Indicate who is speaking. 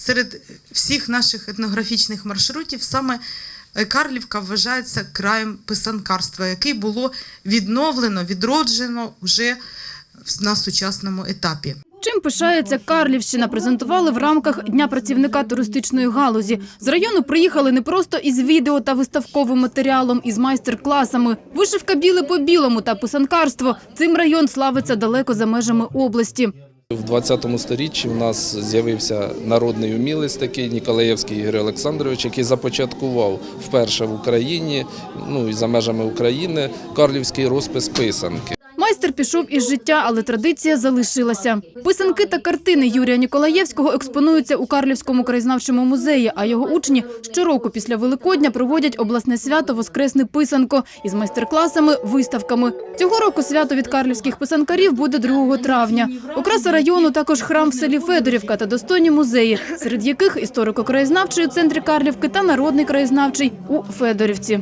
Speaker 1: серед всіх наших етнографічних маршрутів саме е, Карлівка вважається краєм писанкарства, який було відновлено, відроджено вже на сучасному етапі.
Speaker 2: Чим пишається Карлівщина, презентували в рамках Дня працівника туристичної галузі. З району приїхали не просто із відео та виставковим матеріалом, із майстер-класами. Вишивка біле по білому та писанкарство. Цим район славиться далеко за межами області.
Speaker 3: В 20 сторіччі в нас з'явився народний умілець такий Ніколаєвський Ігор Олександрович, який започаткував вперше в Україні, ну і за межами України, карлівський розпис писанки.
Speaker 2: Майстер пішов із життя, але традиція залишилася. Писанки та картини Юрія Ніколаєвського експонуються у Карлівському краєзнавчому музеї, а його учні щороку після Великодня проводять обласне свято Воскресне писанко із майстер-класами, виставками. Цього року свято від карлівських писанкарів буде 2 травня. Окраса району також храм в селі Федорівка та достойні музеї, серед яких історико-краєзнавчий у центрі Карлівки та народний краєзнавчий у Федорівці.